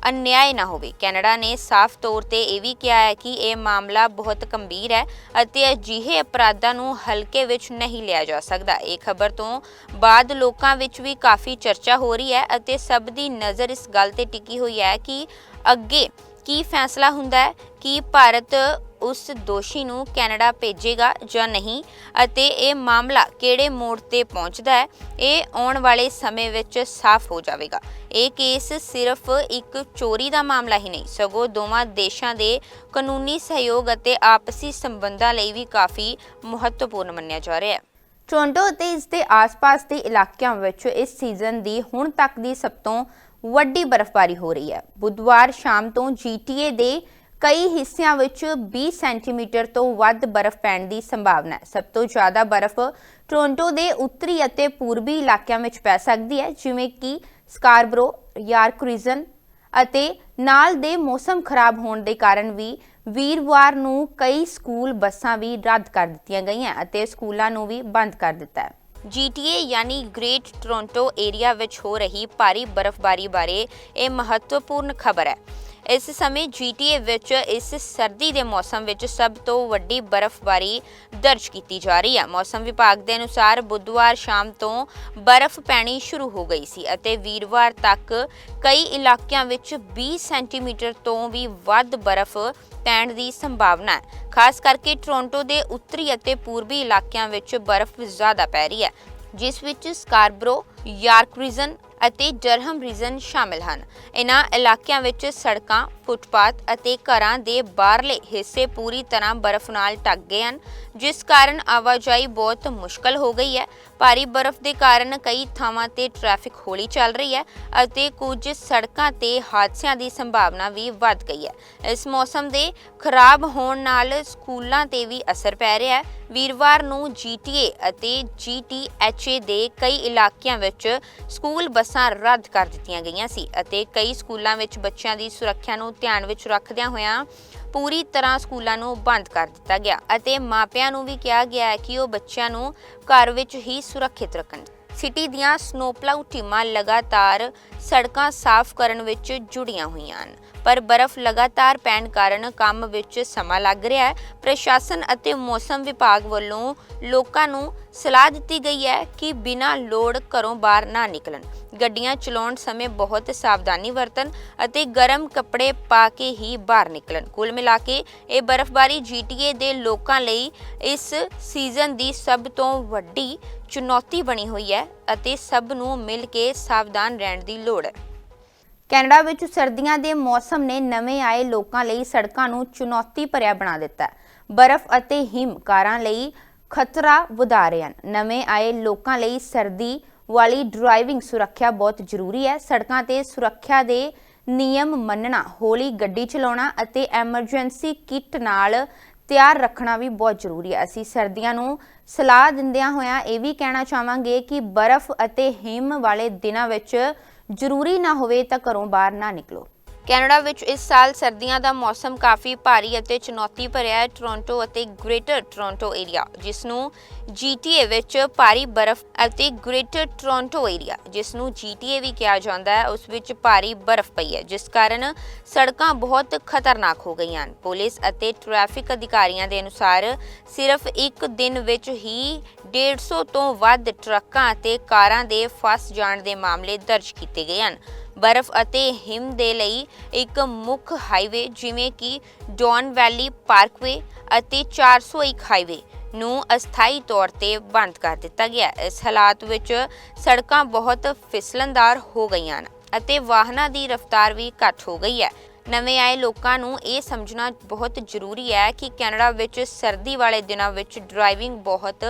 S1: ਅਨਿਆਏ ਨਾ ਹੋਵੇ। ਕੈਨੇਡਾ ਨੇ ਸਾਫ਼ ਤੌਰ ਤੇ ਇਹ ਵੀ ਕਿਹਾ ਹੈ ਕਿ ਇਹ ਮਾਮਲਾ ਬਹੁਤ ਗੰਭੀਰ ਹੈ ਅਤੇ ਅਜਿਹੇ ਅਪਰਾਧਾਂ ਨੂੰ ਹਲਕੇ ਵਿੱਚ ਨਹੀਂ ਲਿਆ ਜਾ ਸਕਦਾ। ਇਹ ਖਬਰ ਤੋਂ ਬਾਅਦ ਲੋਕਾਂ ਵਿੱਚ ਵੀ ਕਾਫੀ ਚਰਚਾ ਹੋ ਰਹੀ ਹੈ ਅਤੇ ਸਭ ਦੀ ਨਜ਼ਰ ਇਸ ਗੱਲ ਤੇ ਟਿਕੀ ਹੋਈ ਹੈ ਕਿ ਅੱਗੇ ਕੀ ਫੈਸਲਾ ਹੁੰਦਾ ਹੈ, ਕਿ ਭਾਰਤ ਉਸ ਦੋਸ਼ੀ ਨੂੰ ਕੈਨੇਡਾ ਭੇਜੇਗਾ ਜਾਂ ਨਹੀਂ ਅਤੇ ਇਹ ਮਾਮਲਾ ਕਿਹੜੇ ਮੋੜ ਤੇ ਪਹੁੰਚਦਾ ਹੈ, ਇਹ ਆਉਣ ਵਾਲੇ ਸਮੇਂ ਵਿੱਚ ਸਾਫ਼ ਹੋ ਜਾਵੇਗਾ। ਇਹ ਕੇਸ ਸਿਰਫ ਇੱਕ ਚੋਰੀ ਦਾ ਮਾਮਲਾ ਹੀ ਨਹੀਂ, ਸਗੋਂ ਦੋਵਾਂ ਦੇਸ਼ਾਂ ਦੇ ਕਾਨੂੰਨੀ ਸਹਿਯੋਗ ਅਤੇ ਆਪਸੀ ਸੰਬੰਧਾਂ ਲਈ ਵੀ ਕਾਫੀ ਮਹੱਤਵਪੂਰਨ ਮੰਨਿਆ ਜਾ ਰਿਹਾ ਹੈ। ਟੋਰਾਂਟੋ ਅਤੇ ਇਸ ਦੇ ਆਸ-ਪਾਸ ਦੇ ਇਲਾਕਿਆਂ ਵਿੱਚ ਇਸ ਸੀਜ਼ਨ ਦੀ ਹੁਣ ਤੱਕ ਦੀ ਸਭ ਤੋਂ ਵੱਡੀ ਬਰਫ਼ਬਾਰੀ ਹੋ ਰਹੀ ਹੈ। ਬੁੱਧਵਾਰ ਸ਼ਾਮ ਤੋਂ GTA ਦੇ ਕਈ ਹਿੱਸਿਆਂ ਵਿੱਚ 20 ਸੈਂਟੀਮੀਟਰ ਤੋਂ ਵੱਧ ਬਰਫ਼ ਪੈਣ ਦੀ ਸੰਭਾਵਨਾ ਹੈ। ਸਭ ਤੋਂ ਜ਼ਿਆਦਾ ਬਰਫ਼ ਟੋਰਾਂਟੋ ਦੇ ਉੱਤਰੀ ਅਤੇ ਪੂਰਬੀ ਇਲਾਕਿਆਂ ਵਿੱਚ ਪੈ ਸਕਦੀ ਹੈ, ਜਿਵੇਂ ਕਿ ਸਕਾਰਬਰੋ ਯਾਰਕ ਅਤੇ ਨਾਲ ਦੇ ਮੌਸਮ ਖਰਾਬ ਹੋਣ ਦੇ ਕਾਰਨ ਵੀ ਵੀਰਵਾਰ ਨੂੰ ਕਈ ਸਕੂਲ ਬੱਸਾਂ ਵੀ ਰੱਦ ਕਰ ਦਿੱਤੀਆਂ ਗਈਆਂ ਅਤੇ ਸਕੂਲਾਂ ਨੂੰ ਵੀ ਬੰਦ ਕਰ ਦਿੱਤਾ ਹੈ। GTA ਯਾਨੀ ਗ੍ਰੇਟ ਟੋਰਾਂਟੋ ਏਰੀਆ ਵਿੱਚ ਹੋ ਰਹੀ ਭਾਰੀ ਬਰਫ਼ਬਾਰੀ ਬਾਰੇ ਇਹ ਮਹੱਤਵਪੂਰਨ ਖਬਰ ਹੈ। ਇਸ ਸਮੇਂ GTA ਵਿੱਚ ਇਸ ਸਰਦੀ ਦੇ ਮੌਸਮ ਵਿੱਚ ਸਭ ਤੋਂ ਵੱਡੀ ਬਰਫ਼ਬਾਰੀ ਦਰਜ ਕੀਤੀ ਜਾ ਰਹੀ ਹੈ। ਮੌਸਮ ਵਿਭਾਗ ਦੇ ਅਨੁਸਾਰ ਬੁੱਧਵਾਰ ਸ਼ਾਮ ਤੋਂ ਬਰਫ਼ ਪੈਣੀ ਸ਼ੁਰੂ ਹੋ ਗਈ ਸੀ ਅਤੇ ਵੀਰਵਾਰ ਤੱਕ ਕਈ ਇਲਾਕਿਆਂ ਵਿੱਚ 20 ਸੈਂਟੀਮੀਟਰ ਤੋਂ ਵੀ ਵੱਧ ਬਰਫ਼ ਪੈਣ ਦੀ ਸੰਭਾਵਨਾ ਹੈ। ਖਾਸ ਕਰਕੇ ਟੋਰਾਂਟੋ ਦੇ ਉੱਤਰੀ ਅਤੇ ਪੂਰਬੀ ਇਲਾਕਿਆਂ ਵਿੱਚ ਬਰਫ਼ ਜ਼ਿਆਦਾ ਪੈ ਰਹੀ ਹੈ, ਜਿਸ ਵਿੱਚ ਸਕਾਰਬਰੋ, ਯਾਰਕ ਰੀਜਨ ਅਤੇ ਡਰਹਮ ਰੀਜਨ ਸ਼ਾਮਿਲ ਹਨ। ਇਹਨਾਂ ਇਲਾਕਿਆਂ ਵਿੱਚ ਸੜਕਾਂ, ਫੁੱਟਪਾਥ ਅਤੇ ਘਰਾਂ ਦੇ ਬਾਹਰਲੇ ਹਿੱਸੇ ਪੂਰੀ ਤਰ੍ਹਾਂ ਬਰਫ਼ ਨਾਲ ਢੱਕ ਗਏ ਹਨ, ਜਿਸ ਕਾਰਨ ਆਵਾਜਾਈ ਬਹੁਤ ਮੁਸ਼ਕਲ ਹੋ ਗਈ ਹੈ। ਭਾਰੀ ਬਰਫ਼ ਦੇ ਕਾਰਨ ਕਈ ਥਾਵਾਂ ਤੇ ਟ੍ਰੈਫਿਕ ਹੌਲੀ ਚੱਲ ਰਹੀ ਹੈ ਅਤੇ ਕੁਝ ਸੜਕਾਂ ਤੇ ਹਾਦਸਿਆਂ ਦੀ ਸੰਭਾਵਨਾ ਵੀ ਵੱਧ ਗਈ ਹੈ। ਇਸ ਮੌਸਮ ਦੇ ਖਰਾਬ ਹੋਣ ਨਾਲ ਸਕੂਲਾਂ ਤੇ ਵੀ ਅਸਰ ਪੈ ਰਿਹਾ ਹੈ। ਵੀਰਵਾਰ ਨੂੰ GTA ਅਤੇ GTHA ਦੇ ਕਈ ਇਲਾਕਿਆਂ ਵਿੱਚ ਸਕੂਲ, ਬੱਸ ਰੱਦ ਕਰ ਦਿੱਤੀਆਂ ਗਈਆਂ ਸੀ ਅਤੇ ਕਈ ਸਕੂਲਾਂ ਵਿੱਚ ਬੱਚਿਆਂ ਦੀ ਸੁਰੱਖਿਆ ਨੂੰ ਧਿਆਨ ਵਿੱਚ ਰੱਖਦਿਆਂ ਹੋਇਆਂ ਪੂਰੀ ਤਰ੍ਹਾਂ ਸਕੂਲਾਂ ਨੂੰ ਬੰਦ ਕਰ ਦਿੱਤਾ ਗਿਆ ਅਤੇ ਮਾਪਿਆਂ ਨੂੰ ਵੀ ਕਿਹਾ ਗਿਆ ਹੈ ਕਿ ਉਹ ਬੱਚਿਆਂ ਨੂੰ ਘਰ ਵਿੱਚ ਹੀ ਸੁਰੱਖਿਅਤ ਰੱਖਣ। ਸਿਟੀ ਦੀਆਂ ਸਨੋਪਲਾਉ ਟੀਮਾਂ ਲਗਾਤਾਰ ਸੜਕਾਂ ਸਾਫ਼ ਕਰਨ ਵਿੱਚ ਜੁੜੀਆਂ ਹੋਈਆਂ ਹਨ। ਪਰ ਬਰਫ਼ ਲਗਾਤਾਰ ਪੈਣ ਕਾਰਨ ਕੰਮ ਵਿੱਚ ਸਮਾਂ ਲੱਗ ਰਿਹਾ ਹੈ। ਪ੍ਰਸ਼ਾਸਨ ਅਤੇ ਮੌਸਮ ਵਿਭਾਗ ਵੱਲੋਂ ਲੋਕਾਂ ਨੂੰ ਸਲਾਹ ਦਿੱਤੀ ਗਈ ਹੈ ਕਿ ਬਿਨਾਂ ਲੋੜ ਘਰੋਂ ਬਾਹਰ ਨਾ ਨਿਕਲਣ। ਗੱਡੀਆਂ ਚਲਾਉਣ ਸਮੇਂ ਬਹੁਤ ਸਾਵਧਾਨੀ ਵਰਤਣ ਅਤੇ ਗਰਮ ਕੱਪੜੇ ਪਾ ਕੇ ਹੀ ਬਾਹਰ ਨਿਕਲਣ। ਕੁੱਲ ਮਿਲਾ ਕੇ ਇਹ ਬਰਫ਼ਬਾਰੀ GTA ਦੇ ਲੋਕਾਂ ਲਈ ਇਸ ਸੀਜ਼ਨ ਦੀ ਸਭ ਤੋਂ ਵੱਡੀ ਚੁਣੌਤੀ ਬਣੀ ਹੋਈ ਹੈ ਅਤੇ ਸਭ ਨੂੰ ਮਿਲ ਕੇ ਸਾਵਧਾਨ ਰਹਿਣ ਦੀ ਲੋੜ ਹੈ। ਕੈਨੇਡਾ ਵਿੱਚ ਸਰਦੀਆਂ ਦੇ ਮੌਸਮ ਨੇ ਨਵੇਂ ਆਏ ਲੋਕਾਂ ਲਈ ਸੜਕਾਂ ਨੂੰ ਚੁਣੌਤੀ ਭਰਿਆ ਬਣਾ ਦਿੱਤਾ ਬਰਫ਼ ਅਤੇ ਹਿਮ ਕਾਰਾਂ ਲਈ ਖਤਰਾ ਵਧਾ ਰਹੇ ਹਨ। ਨਵੇਂ ਆਏ ਲੋਕਾਂ ਲਈ ਸਰਦੀ ਵਾਲੀ ਡਰਾਈਵਿੰਗ ਸੁਰੱਖਿਆ ਬਹੁਤ ਜ਼ਰੂਰੀ ਹੈ। ਸੜਕਾਂ ਤੇ ਸੁਰੱਖਿਆ ਦੇ ਨਿਯਮ ਮੰਨਣਾ, ਹੌਲੀ ਗੱਡੀ ਚਲਾਉਣਾ ਅਤੇ ਐਮਰਜੈਂਸੀ ਕਿੱਟ ਨਾਲ ਤਿਆਰ ਰੱਖਣਾ ਵੀ ਬਹੁਤ ਜ਼ਰੂਰੀ ਹੈ। ਅਸੀਂ ਸਰਦੀਆਂ ਨੂੰ ਸਲਾਹ ਦਿੰਦਿਆਂ ਹੋਇਆਂ ਇਹ ਵੀ ਕਹਿਣਾ ਚਾਹਾਂਗੇ ਕਿ ਬਰਫ਼ ਅਤੇ ਹਿਮ ਵਾਲੇ ਦਿਨਾਂ ਵਿੱਚ ਜ਼ਰੂਰੀ ਨਾ ਹੋਵੇ ਤਾਂ ਘਰੋਂ ਬਾਹਰ ਨਾ ਨਿਕਲੋ। ਕੈਨੇਡਾ ਵਿੱਚ ਇਸ ਸਾਲ ਸਰਦੀਆਂ ਦਾ ਮੌਸਮ ਕਾਫੀ ਭਾਰੀ ਅਤੇ ਚੁਣੌਤੀ ਭਰਿਆ ਹੈ ਟੋਰਾਂਟੋ ਅਤੇ ਗ੍ਰੇਟਰ ਟੋਰਾਂਟੋ ਏਰੀਆ ਜਿਸ ਨੂੰ GTA ਵਿੱਚ ਭਾਰੀ ਬਰਫ਼ ਅਤੇ ਗ੍ਰੇਟਰ ਟੋਰਾਂਟੋ ਏਰੀਆ ਜਿਸ ਨੂੰ GTA ਵੀ ਕਿਹਾ ਜਾਂਦਾ ਹੈ, ਉਸ ਵਿੱਚ ਭਾਰੀ ਬਰਫ਼ ਪਈ ਹੈ, ਜਿਸ ਕਾਰਨ ਸੜਕਾਂ ਬਹੁਤ ਖਤਰਨਾਕ ਹੋ ਗਈਆਂ ਹਨ। ਪੁਲਿਸ ਅਤੇ ਟ੍ਰੈਫਿਕ ਅਧਿਕਾਰੀਆਂ ਦੇ ਅਨੁਸਾਰ ਸਿਰਫ ਇੱਕ ਦਿਨ ਵਿੱਚ ਹੀ 150 ਤੋਂ ਵੱਧ ਟਰੱਕਾਂ ਅਤੇ ਕਾਰਾਂ ਦੇ ਫਸ ਜਾਣ ਦੇ ਮਾਮਲੇ ਦਰਜ ਕੀਤੇ ਗਏ ਹਨ। ਬਰਫ਼ ਅਤੇ ਹਿਮ ਦੇ ਲਈ ਇੱਕ ਮੁੱਖ ਹਾਈਵੇ ਜਿਵੇਂ ਕਿ ਡੌਨ ਵੈਲੀ ਪਾਰਕਵੇ ਅਤੇ 401 ਹਾਈਵੇ ਨੂੰ ਅਸਥਾਈ ਤੌਰ ਤੇ ਬੰਦ ਕਰ ਦਿੱਤਾ ਗਿਆ। ਇਸ ਹਾਲਾਤ ਵਿੱਚ ਸੜਕਾਂ ਬਹੁਤ ਫਿਸਲਣਦਾਰ ਹੋ ਗਈਆਂ ਹਨ ਅਤੇ ਵਾਹਨਾਂ ਦੀ ਰਫ਼ਤਾਰ ਵੀ ਘੱਟ ਹੋ ਗਈ ਹੈ। ਨਵੇਂ ਆਏ ਲੋਕਾਂ ਨੂੰ ਇਹ ਸਮਝਣਾ ਬਹੁਤ ਜ਼ਰੂਰੀ ਹੈ ਕਿ ਕੈਨੇਡਾ ਵਿੱਚ ਸਰਦੀ ਵਾਲੇ ਦਿਨਾਂ ਵਿੱਚ ਡਰਾਈਵਿੰਗ ਬਹੁਤ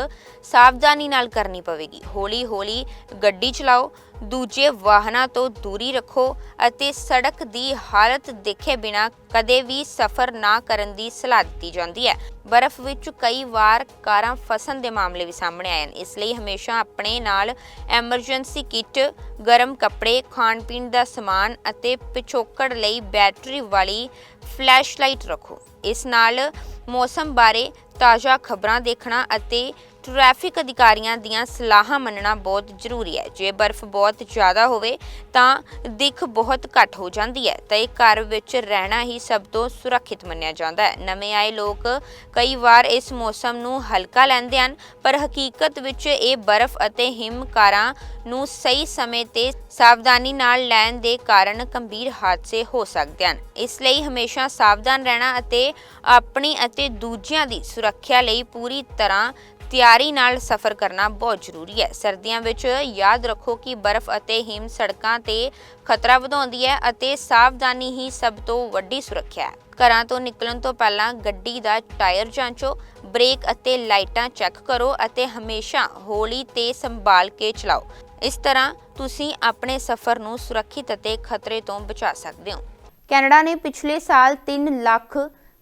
S1: ਸਾਵਧਾਨੀ ਨਾਲ ਕਰਨੀ ਪਵੇਗੀ। ਹੌਲੀ-ਹੌਲੀ ਗੱਡੀ ਚਲਾਓ ਦੂਜੇ ਵਾਹਨਾਂ ਤੋਂ ਦੂਰੀ ਰੱਖੋ ਅਤੇ ਸੜਕ ਦੀ ਹਾਲਤ ਦੇਖੇ ਬਿਨਾ ਕਦੇ ਵੀ ਸਫ਼ਰ ਨਾ ਕਰਨ ਦੀ ਸਲਾਹ ਦਿੱਤੀ ਜਾਂਦੀ ਹੈ। ਬਰਫ਼ ਵਿੱਚ ਕਈ ਵਾਰ ਕਾਰਾਂ ਫਸਣ ਦੇ ਮਾਮਲੇ ਵੀ ਸਾਹਮਣੇ ਆਏ ਹਨ। ਇਸ ਲਈ ਹਮੇਸ਼ਾ ਆਪਣੇ ਨਾਲ ਐਮਰਜੈਂਸੀ ਕਿੱਟ, ਗਰਮ ਕੱਪੜੇ ਖਾਣ ਪੀਣ ਦਾ ਸਮਾਨ ਅਤੇ ਪਿਛੋਕੜ ਲਈ ਬੈਟਰੀ ਵਾਲੀ ਫਲੈਸ਼ਲਾਈਟ ਰੱਖੋ। ਇਸ ਨਾਲ ਮੌਸਮ ਬਾਰੇ ਤਾਜ਼ਾ ਖਬਰਾਂ ਦੇਖਣਾ ਅਤੇ ਟ੍ਰੈਫਿਕ ਅਧਿਕਾਰੀਆਂ ਦੀਆਂ ਸਲਾਹਾਂ ਮੰਨਣਾ ਬਹੁਤ ਜ਼ਰੂਰੀ ਹੈ। ਜੇ ਬਰਫ਼ ਬਹੁਤ ਜ਼ਿਆਦਾ ਹੋਵੇ ਤਾਂ ਦਿੱਖ ਬਹੁਤ ਘੱਟ ਹੋ ਜਾਂਦੀ ਹੈ ਤਾਂ ਇਹ ਘਰ ਵਿੱਚ ਰਹਿਣਾ ਹੀ ਸਭ ਤੋਂ ਸੁਰੱਖਿਅਤ ਮੰਨਿਆ ਜਾਂਦਾ ਹੈ। ਨਵੇਂ ਆਏ ਲੋਕ ਕਈ ਵਾਰ ਇਸ ਮੌਸਮ ਨੂੰ ਹਲਕਾ ਲੈਂਦੇ ਹਨ, ਪਰ ਹਕੀਕਤ ਵਿੱਚ ਇਹ ਬਰਫ਼ ਅਤੇ ਹਿਮਕਾਰਾਂ ਨੂੰ ਸਹੀ ਸਮੇਂ ਤੇ ਸਾਵਧਾਨੀ ਨਾਲ ਲੈਣ ਦੇ ਕਾਰਨ ਗੰਭੀਰ ਹਾਦਸੇ ਹੋ ਸਕਦੇ ਹਨ। ਇਸ ਲਈ ਹਮੇਸ਼ਾ ਸਾਵਧਾਨ ਰਹਿਣਾ ਅਤੇ ਆਪਣੀ ਅਤੇ ਦੂਜਿਆਂ ਦੀ ਸੁਰੱਖਿਆ ਲਈ ਪੂਰੀ ਤਰ੍ਹਾਂ ਤਿਆਰੀ ਨਾਲ ਸਫ਼ਰ ਕਰਨਾ ਬਹੁਤ ਜ਼ਰੂਰੀ ਹੈ। ਸਰਦੀਆਂ ਵਿੱਚ ਯਾਦ ਰੱਖੋ ਕਿ ਬਰਫ਼ ਅਤੇ ਹਿਮ ਸੜਕਾਂ ਤੇ ਖਤਰਾ ਵਧਾਉਂਦੀ ਹੈ ਅਤੇ ਸਾਵਧਾਨੀ ਹੀ ਸਭ ਤੋਂ ਵੱਡੀ ਸੁਰੱਖਿਆ ਹੈ। ਘਰਾਂ ਤੋਂ ਨਿਕਲਣ ਤੋਂ ਪਹਿਲਾਂ ਗੱਡੀ ਦਾ ਟਾਇਰ ਜਾਂਚੋ, ਬ੍ਰੇਕ ਅਤੇ ਲਾਈਟਾਂ ਚੈੱਕ ਕਰੋ ਅਤੇ ਹਮੇਸ਼ਾ ਹੌਲੀ ਤੇ ਸੰਭਾਲ ਕੇ ਚਲਾਓ। ਇਸ ਤਰ੍ਹਾਂ ਤੁਸੀਂ ਆਪਣੇ ਸਫ਼ਰ ਨੂੰ ਸੁਰੱਖਿਅਤ ਅਤੇ ਖਤਰੇ ਤੋਂ ਬਚਾ ਸਕਦੇ ਹੋ। ਕੈਨੇਡਾ ਨੇ ਪਿਛਲੇ ਸਾਲ 3 ਲੱਖ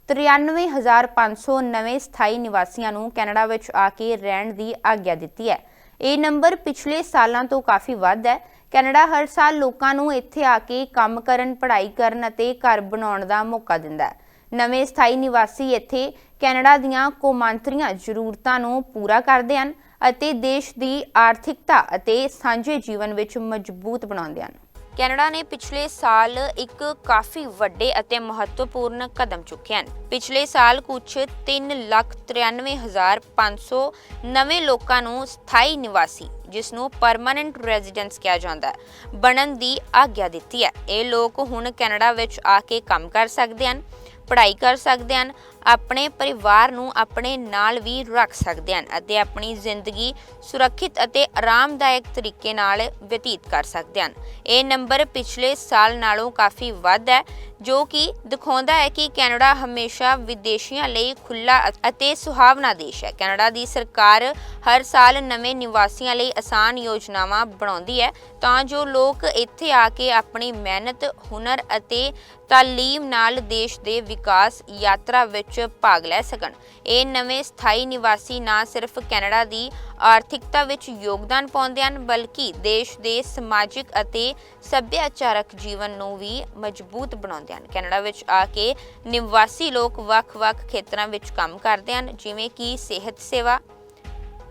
S1: 93500 ਨਵੇਂ ਸਥਾਈ ਨਿਵਾਸੀਆਂ ਨੂੰ ਕੈਨੇਡਾ ਵਿੱਚ ਆ ਕੇ ਰਹਿਣ ਦੀ ਆਗਿਆ ਦਿੱਤੀ ਹੈ। ਇਹ ਨੰਬਰ ਪਿਛਲੇ ਸਾਲਾਂ ਤੋਂ ਕਾਫੀ ਵੱਧ ਹੈ। ਕੈਨੇਡਾ ਹਰ ਸਾਲ ਲੋਕਾਂ ਨੂੰ ਇੱਥੇ ਆ ਕੇ ਕੰਮ ਕਰਨ, ਪੜ੍ਹਾਈ ਕਰਨ ਅਤੇ ਘਰ ਬਣਾਉਣ ਦਾ ਮੌਕਾ ਦਿੰਦਾ ਹੈ। ਨਵੇਂ ਸਥਾਈ ਨਿਵਾਸੀ ਇੱਥੇ ਕੈਨੇਡਾ ਦੀਆਂ ਕੌਮਾਂਤਰੀਆਂ ਜ਼ਰੂਰਤਾਂ ਨੂੰ ਪੂਰਾ ਕਰਦੇ ਹਨ ਅਤੇ ਦੇਸ਼ ਦੀ ਆਰਥਿਕਤਾ ਅਤੇ ਸਾਂਝੇ ਜੀਵਨ ਵਿੱਚ ਮਜ਼ਬੂਤ ਬਣਾਉਂਦੇ ਹਨ। ਕੈਨੇਡਾ ਨੇ ਪਿਛਲੇ ਸਾਲ ਇੱਕ ਕਾਫੀ ਵੱਡੇ ਅਤੇ ਮਹੱਤਵਪੂਰਨ ਕਦਮ ਚੁੱਕੇ ਹਨ। ਪਿਛਲੇ ਸਾਲ ਕੁਝ 393500 ਨਵੇਂ ਲੋਕਾਂ ਨੂੰ ਸਥਾਈ ਨਿਵਾਸੀ, ਜਿਸ ਨੂੰ ਪਰਮਨੈਂਟ ਰੈਜ਼ੀਡੈਂਸ ਕਿਹਾ ਜਾਂਦਾ ਹੈ, ਬਣਨ ਦੀ ਆਗਿਆ ਦਿੱਤੀ ਹੈ। ਇਹ ਲੋਕ ਹੁਣ ਕੈਨੇਡਾ ਵਿੱਚ ਆ ਕੇ ਕੰਮ ਕਰ ਸਕਦੇ ਹਨ, ਪੜ੍ਹਾਈ ਕਰ ਸਕਦੇ ਹਨ ਆਪਣੇ ਪਰਿਵਾਰ ਨੂੰ ਆਪਣੇ ਨਾਲ ਵੀ ਰੱਖ ਸਕਦੇ ਹਨ ਅਤੇ ਆਪਣੀ ਜ਼ਿੰਦਗੀ ਸੁਰੱਖਿਅਤ ਅਤੇ ਆਰਾਮਦਾਇਕ ਤਰੀਕੇ ਨਾਲ ਬਤੀਤ ਕਰ ਸਕਦੇ ਹਨ। ਇਹ ਨੰਬਰ ਪਿਛਲੇ ਸਾਲ ਨਾਲੋਂ ਕਾਫੀ ਵੱਧ ਹੈ, ਜੋ ਕਿ ਦਿਖਾਉਂਦਾ ਹੈ ਕਿ ਕੈਨੇਡਾ ਹਮੇਸ਼ਾ ਵਿਦੇਸ਼ੀਆਂ ਲਈ ਖੁੱਲਾ ਅਤੇ ਸੁਹਾਵਣਾ ਦੇਸ਼ ਹੈ। ਕੈਨੇਡਾ ਦੀ ਸਰਕਾਰ ਹਰ ਸਾਲ ਨਵੇਂ ਨਿਵਾਸੀਆਂ ਲਈ ਆਸਾਨ ਯੋਜਨਾਵਾਂ ਬਣਾਉਂਦੀ ਹੈ, ਤਾਂ ਜੋ ਲੋਕ ਇੱਥੇ ਆ ਕੇ ਆਪਣੀ ਮਿਹਨਤ, ਹੁਨਰ ਅਤੇ ਤਾਲੀਮ ਨਾਲ ਦੇਸ਼ ਦੇ ਵਿਕਾਸ ਯਾਤਰਾ ਵਿੱਚ 'ਚ ਭਾਗ ਲੈ ਸਕਣ। ਇਹ ਨਵੇਂ ਸਥਾਈ ਨਿਵਾਸੀ ਨਾ ਸਿਰਫ ਕੈਨੇਡਾ ਦੀ ਆਰਥਿਕਤਾ ਵਿੱਚ ਯੋਗਦਾਨ ਪਾਉਂਦੇ ਹਨ, ਬਲਕਿ ਦੇਸ਼ ਦੇ ਸਮਾਜਿਕ ਅਤੇ ਸੱਭਿਆਚਾਰਕ ਜੀਵਨ ਨੂੰ ਵੀ ਮਜ਼ਬੂਤ ਬਣਾਉਂਦੇ ਹਨ। ਕੈਨੇਡਾ ਵਿੱਚ ਆ ਕੇ ਨਿਵਾਸੀ ਲੋਕ ਵੱਖ-ਵੱਖ ਖੇਤਰਾਂ ਵਿੱਚ ਕੰਮ ਕਰਦੇ ਹਨ, ਜਿਵੇਂ ਕਿ ਸਿਹਤ ਸੇਵਾ,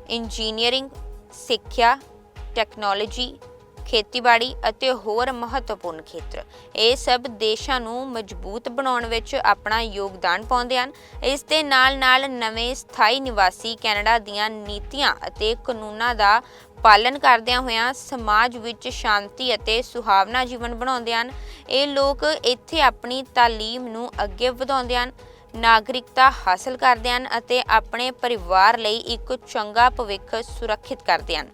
S1: ਇੰਜੀਨੀਅਰਿੰਗ, ਸਿੱਖਿਆ, ਟੈਕਨੋਲੋਜੀ ਖੇਤੀਬਾੜੀ ਅਤੇ ਹੋਰ ਮਹੱਤਵਪੂਰਨ ਖੇਤਰ। ਇਹ ਸਭ ਦੇਸ਼ਾਂ ਨੂੰ ਮਜ਼ਬੂਤ ਬਣਾਉਣ ਵਿੱਚ ਆਪਣਾ ਯੋਗਦਾਨ ਪਾਉਂਦੇ ਹਨ। ਇਸ ਦੇ ਨਾਲ-ਨਾਲ ਨਵੇਂ ਸਥਾਈ ਨਿਵਾਸੀ ਕੈਨੇਡਾ ਦੀਆਂ ਨੀਤੀਆਂ ਅਤੇ ਕਾਨੂੰਨਾਂ ਦਾ ਪਾਲਣ ਕਰਦਿਆਂ ਹੋਇਆਂ ਸਮਾਜ ਵਿੱਚ ਸ਼ਾਂਤੀ ਅਤੇ ਸੁਹਾਵਣਾ ਜੀਵਨ ਬਣਾਉਂਦੇ ਹਨ। ਇਹ ਲੋਕ ਇੱਥੇ ਆਪਣੀ ਤਾਲੀਮ ਨੂੰ ਅੱਗੇ ਵਧਾਉਂਦੇ ਹਨ, ਨਾਗਰਿਕਤਾ ਹਾਸਲ ਕਰਦੇ ਹਨ ਅਤੇ ਆਪਣੇ ਪਰਿਵਾਰ ਲਈ ਇੱਕ ਚੰਗਾ ਭਵਿੱਖ ਸੁਰੱਖਿਅਤ ਕਰਦੇ ਹਨ।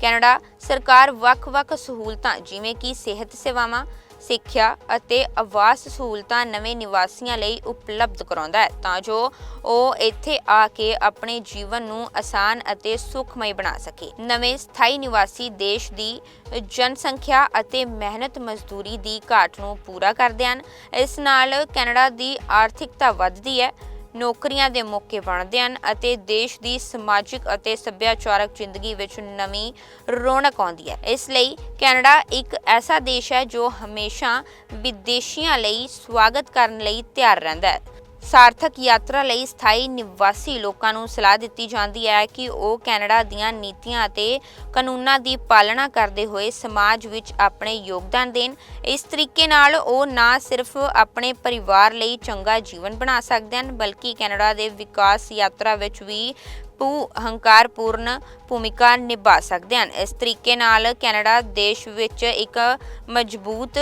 S1: ਕੈਨੇਡਾ ਸਰਕਾਰ ਵੱਖ-ਵੱਖ ਸਹੂਲਤਾਂ, ਜਿਵੇਂ ਕਿ ਸਿਹਤ ਸੇਵਾਵਾਂ, ਸਿੱਖਿਆ ਅਤੇ ਆਵਾਸ ਸਹੂਲਤਾਂ ਨਵੇਂ ਨਿਵਾਸੀਆਂ ਲਈ ਉਪਲਬਧ ਕਰਾਉਂਦਾ ਹੈ, ਤਾਂ ਜੋ ਉਹ ਇੱਥੇ ਆ ਕੇ ਆਪਣੇ ਜੀਵਨ ਨੂੰ ਆਸਾਨ ਅਤੇ ਸੁਖਮਈ ਬਣਾ ਸਕੇ। ਨਵੇਂ ਸਥਾਈ ਨਿਵਾਸੀ ਦੇਸ਼ ਦੀ ਜਨਸੰਖਿਆ ਅਤੇ ਮਿਹਨਤ ਮਜ਼ਦੂਰੀ ਦੀ ਘਾਟ ਨੂੰ ਪੂਰਾ ਕਰਦੇ ਹਨ। ਇਸ ਨਾਲ ਕੈਨੇਡਾ ਦੀ ਆਰਥਿਕਤਾ ਵੱਧਦੀ ਹੈ ਨੌਕਰੀਆਂ ਦੇ ਮੌਕੇ ਬਣਦੇ ਹਨ ਅਤੇ ਦੇਸ਼ ਦੀ ਸਮਾਜਿਕ ਅਤੇ ਸੱਭਿਆਚਾਰਕ ਜ਼ਿੰਦਗੀ ਵਿੱਚ ਨਵੀਂ ਰੌਣਕ ਆਉਂਦੀ ਹੈ। ਇਸ ਲਈ ਕੈਨੇਡਾ ਇੱਕ ਐਸਾ ਦੇਸ਼ ਹੈ ਜੋ ਹਮੇਸ਼ਾ ਵਿਦੇਸ਼ੀਆਂ ਲਈ ਸਵਾਗਤ ਕਰਨ ਲਈ ਤਿਆਰ ਰਹਿੰਦਾ ਹੈ। ਸਾਰਥਕ ਯਾਤਰਾ ਲਈ ਸਥਾਈ ਨਿਵਾਸੀ ਲੋਕਾਂ ਨੂੰ ਸਲਾਹ ਦਿੱਤੀ ਜਾਂਦੀ ਹੈ ਕਿ ਉਹ ਕੈਨੇਡਾ ਦੀਆਂ ਨੀਤੀਆਂ ਅਤੇ ਕਾਨੂੰਨਾਂ ਦੀ ਪਾਲਣਾ ਕਰਦੇ ਹੋਏ ਸਮਾਜ ਵਿੱਚ ਆਪਣੇ ਯੋਗਦਾਨ ਦੇਣ। ਇਸ ਤਰੀਕੇ ਨਾਲ ਉਹ ਨਾ ਸਿਰਫ ਆਪਣੇ ਪਰਿਵਾਰ ਲਈ ਚੰਗਾ ਜੀਵਨ ਬਣਾ ਸਕਦੇ ਹਨ, ਬਲਕਿ ਕੈਨੇਡਾ ਦੇ ਵਿਕਾਸ ਯਾਤਰਾ ਵਿੱਚ ਵੀ ਭੂ ਹੰਕਾਰਪੂਰਨ ਭੂਮਿਕਾ ਨਿਭਾ ਸਕਦੇ ਹਨ। ਇਸ ਤਰੀਕੇ ਨਾਲ ਕੈਨੇਡਾ ਦੇਸ਼ ਵਿੱਚ ਇੱਕ ਮਜ਼ਬੂਤ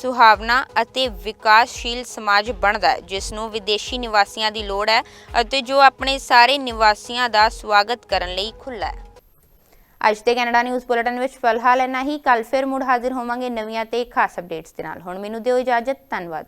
S1: ਸੁਹਾਵਣਾ ਅਤੇ ਵਿਕਾਸਸ਼ੀਲ ਸਮਾਜ ਬਣਦਾ ਹੈ, ਜਿਸ ਨੂੰ ਵਿਦੇਸ਼ੀ ਨਿਵਾਸੀਆਂ ਦੀ ਲੋੜ ਹੈ ਅਤੇ ਜੋ ਆਪਣੇ ਸਾਰੇ ਨਿਵਾਸੀਆਂ ਦਾ ਸਵਾਗਤ ਕਰਨ ਲਈ ਖੁੱਲ੍ਹਾ ਹੈ। ਅੱਜ ਦੇ ਕੈਨੇਡਾ ਨਿਊਜ਼ ਬੁਲੇਟਿਨ ਵਿੱਚ ਫਿਲਹਾਲ ਇੰਨਾ ਹੀ। ਕੱਲ ਫਿਰ ਮੁੜ ਹਾਜ਼ਰ ਹੋਵਾਂਗੇ ਨਵੀਆਂ ਤੇ ਖਾਸ ਅਪਡੇਟਸ ਦੇ ਨਾਲ। ਹੁਣ ਮੈਨੂੰ ਦਿਓ ਇਜਾਜ਼ਤ। ਧੰਨਵਾਦ।